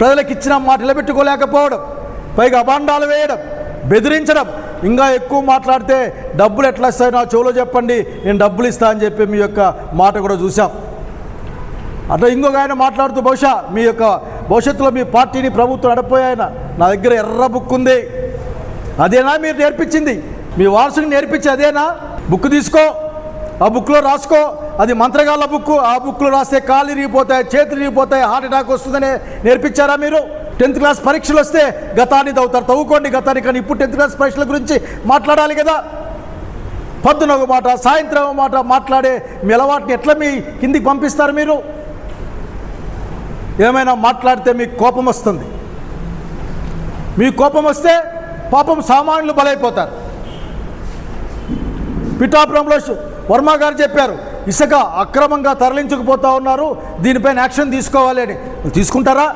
ప్రజలకు ఇచ్చిన మాట నిలబెట్టుకోలేకపోవడం పైగా అభాండాలు వేయడం బెదిరించడం. ఇంకా ఎక్కువ మాట్లాడితే డబ్బులు ఎట్లా వస్తాయి నా చెవులో చెప్పండి నేను డబ్బులు ఇస్తా అని చెప్పి మీ యొక్క మాట కూడా చూసాం అట్లా ఇంకొక ఆయన మాట్లాడుతూ బహుశా మీ యొక్క భవిష్యత్తులో మీ పార్టీని ప్రభుత్వం నడిపోయాయన నా దగ్గర ఎర్ర బుక్ ఉంది. అదేనా మీరు నేర్పించింది? మీ వారసుని నేర్పించి అదేనా? బుక్ తీసుకో ఆ బుక్లో రాసుకో. అది మంత్రగాళ్ళ బుక్ ఆ బుక్లో రాస్తే కాళ్ళు ఇరిగిపోతాయి చేతులు ఇరిగిపోతాయి హార్ట్ అటాక్ వస్తుందని నేర్పించారా మీరు? టెన్త్ క్లాస్ పరీక్షలు వస్తే గతాన్ని తవ్వుతారు. తవ్వుకోండి గతాన్ని కానీ ఇప్పుడు టెన్త్ క్లాస్ పరీక్షల గురించి మాట్లాడాలి కదా? పొద్దున ఒక మాట సాయంత్రం ఒక మాట మాట్లాడే మీ అలవాటుని ఎట్లా మీ కిందికి పంపిస్తారు మీరు? ఏమైనా మాట్లాడితే మీకు కోపం వస్తుంది. మీకు కోపం వస్తే పాపం సామాన్యులు బలైపోతారు. పిఠాపురంలో వర్మ గారు చెప్పారు ఇసుక అక్రమంగా తరలించుకుపోతా ఉన్నారు. దీనిపైన యాక్షన్ తీసుకోవాలి అని. తీసుకుంటారా?